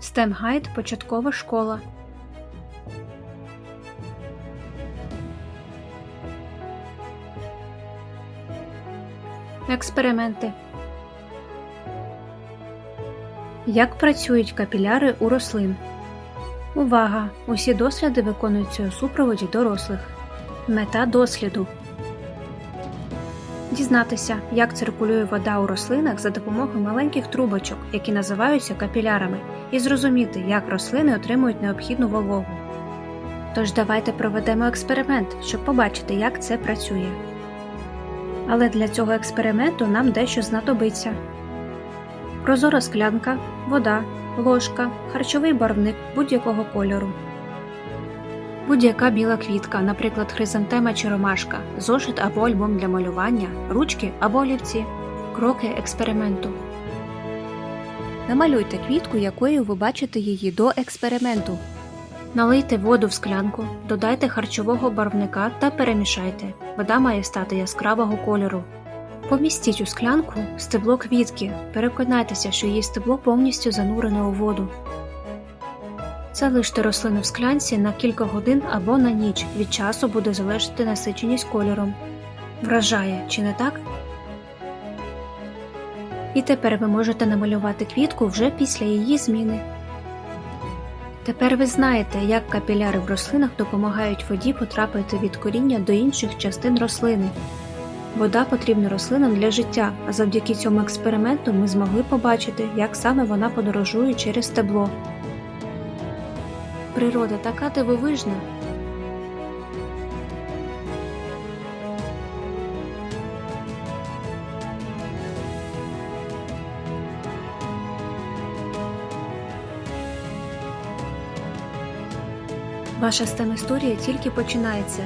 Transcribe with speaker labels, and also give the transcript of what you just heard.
Speaker 1: STEM Початкова школа. Експерименти. Як працюють капіляри у рослин? Увага! Усі досліди виконуються у супроводі дорослих. Мета досліду дізнатися, як циркулює вода у рослинах за допомогою маленьких трубочок, які називаються капілярами, і зрозуміти, як рослини отримують необхідну вологу. Тож давайте проведемо експеримент, щоб побачити, як це працює. Але для цього експерименту нам дещо знадобиться: прозора склянка, вода, ложка, харчовий барвник будь-якого кольору. Будь-яка біла квітка, наприклад, хризантема чи ромашка, зошит або альбом для малювання, ручки або олівці, кроки експерименту. Намалюйте квітку, якою ви бачите її до експерименту. Налийте воду в склянку, додайте харчового барвника та перемішайте. Вода має стати яскравого кольору. Помістіть у склянку стебло квітки. Переконайтеся, що її стебло повністю занурене у воду. Залиште рослину в склянці на кілька годин або на ніч. Від часу буде залежати насиченість кольором. Вражає, чи не так? І тепер ви можете намалювати квітку вже після її зміни. Тепер ви знаєте, як капіляри в рослинах допомагають воді потрапити від коріння до інших частин рослини. Вода потрібна рослинам для життя, а завдяки цьому експерименту ми змогли побачити, як саме вона подорожує через стебло. Природа така дивовижна. Ваша стан історія тільки починається.